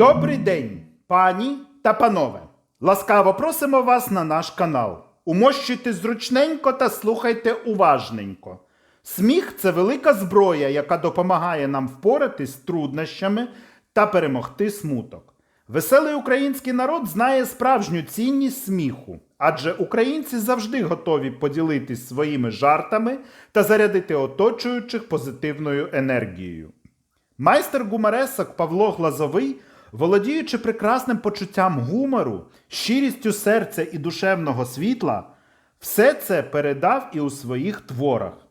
Добрий день, пані та панове! Ласкаво просимо вас на наш канал. Умощуйте зручненько та слухайте уважненько. Сміх це велика зброя, яка допомагає нам впоратись з труднощами та перемогти смуток. Веселий український народ знає справжню цінність сміху, адже українці завжди готові поділитись своїми жартами та зарядити оточуючих позитивною енергією. Майстер гуморесок Павло Глазовий, володіючи прекрасним почуттям гумору, щирістю серця і душевного світла, все це передав і у своїх творах.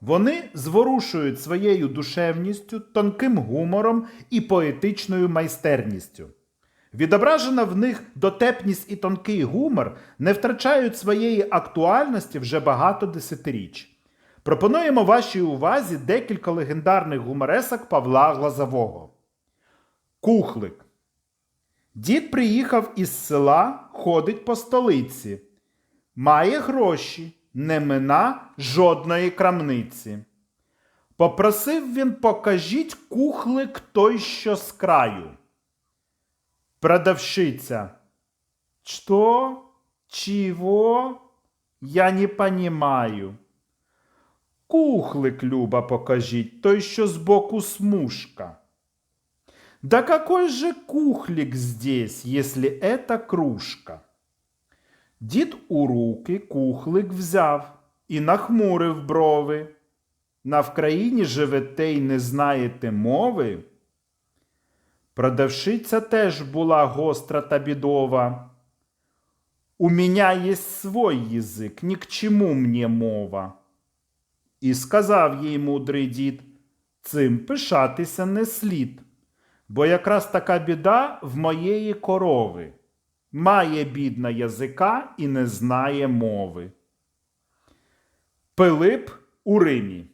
Вони зворушують своєю душевністю, тонким гумором і поетичною майстерністю. Відображена в них дотепність і тонкий гумор не втрачають своєї актуальності вже багато десятиріч. Пропонуємо вашій увазі декілька легендарних гуморесок Павла Глазового. Кухлик. Дід приїхав із села, ходить по столиці. Має гроші, не мина жодної крамниці. Попросив він покажіть кухлик той, що з краю. Продавщиця. Что? Чего? Я не понимаю. Кухлик, Люба, покажіть, той, що збоку смужка. Да какой же кухлик здесь, если это кружка? Дід у руки кухлик взяв і нахмурив брови. На Вкраїні живете й не знаєте мови. Продавщиця теж була гостра та бідова. У меня есть свой язик, ні к чему мне мова. І сказав їй мудрий дід, цим пишатися не слід, бо якраз така біда в моєї корови. Має бідна язика і не знає мови. Пилип у Римі.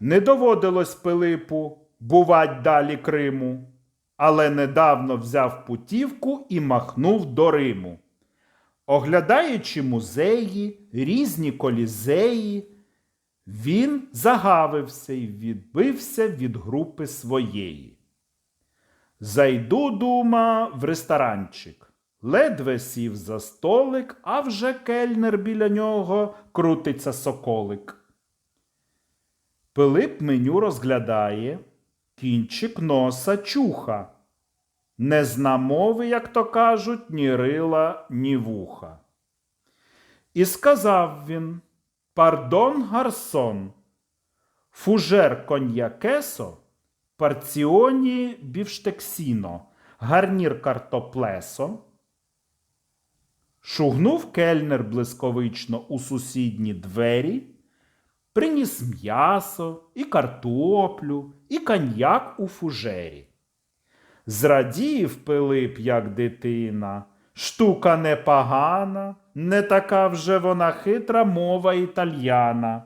Не доводилось Пилипу бувать далі Криму, але недавно взяв путівку і махнув до Риму. Оглядаючи музеї, різні колізеї, він загавився і відбився від групи своєї. Зайду, дума, в ресторанчик. Ледве сів за столик, а вже кельнер біля нього крутиться соколик. Пилип меню розглядає, кінчик носа чуха. Не зна мови, як то кажуть, ні рила, ні вуха. І сказав він Пардон, гарсон, фужер коньякесо, парціоні бівштексіно, гарнір картоплесо. Шугнув кельнер блисковично у сусідні двері, приніс м'ясо і картоплю, і коньяк у фужері. Зрадів Пилип, як дитина, штука непогана, не така вже вона хитра мова італьяна.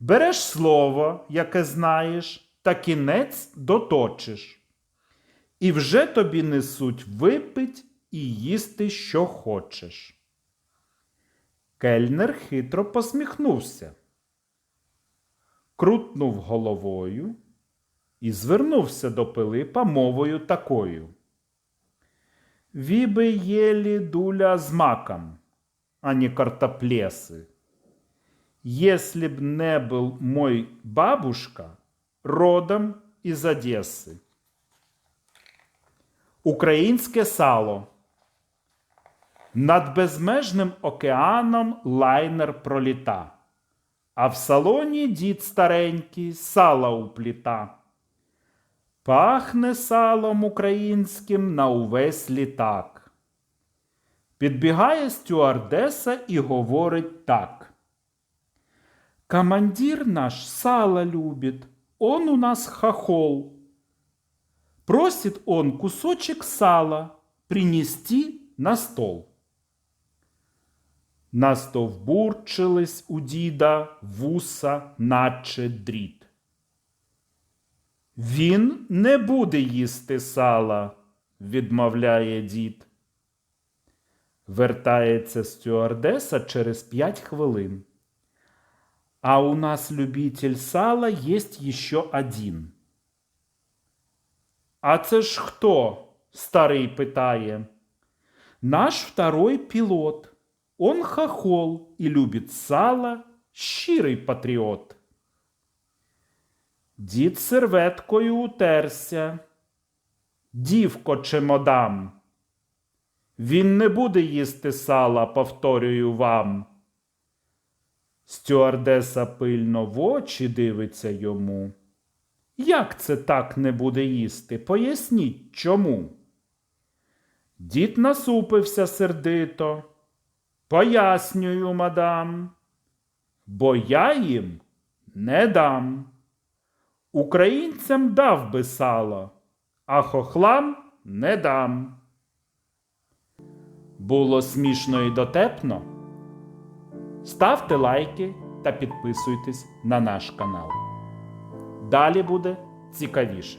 Береш слово, яке знаєш, та кінець доточиш. І вже тобі несуть випить і їсти, що хочеш. Кельнер хитро посміхнувся, крутнув головою і звернувся до Пилипа мовою такою. Віби єлі дуля з маком, а не картоплеси. Если б не был мой бабушка родом із Одеси. Українське сало. Над безмежним океаном лайнер проліта, а в салоні дід старенький сала упліта. Пахне салом українським на увесь літак. Підбігає стюардеса і говорить так. Командир наш сало любит, он у нас хохол. Просит он кусочек сала принести на стол. Настовбурчились у діда вуса, наче дріт. Він не буде їсти сала, відмовляє дід. Вертається стюардеса через п'ять хвилин. А у нас любитель сала есть еще один. А це ж хто? старий питає. Наш второй пилот. Он хохол и любит сало, щирий патріот. Дід серветкою утерся. Дівко чемодам. Він не буде їсти сала, повторюю вам. Стюардеса пильно в очі дивиться йому. Як це так не буде їсти? Поясніть чому? Дід насупився сердито. Пояснюю, мадам, бо я їм не дам. Українцям дав би сало, а хохлам не дам. Було смішно і дотепно. Ставте лайки та підписуйтесь на наш канал. Далі буде цікавіше.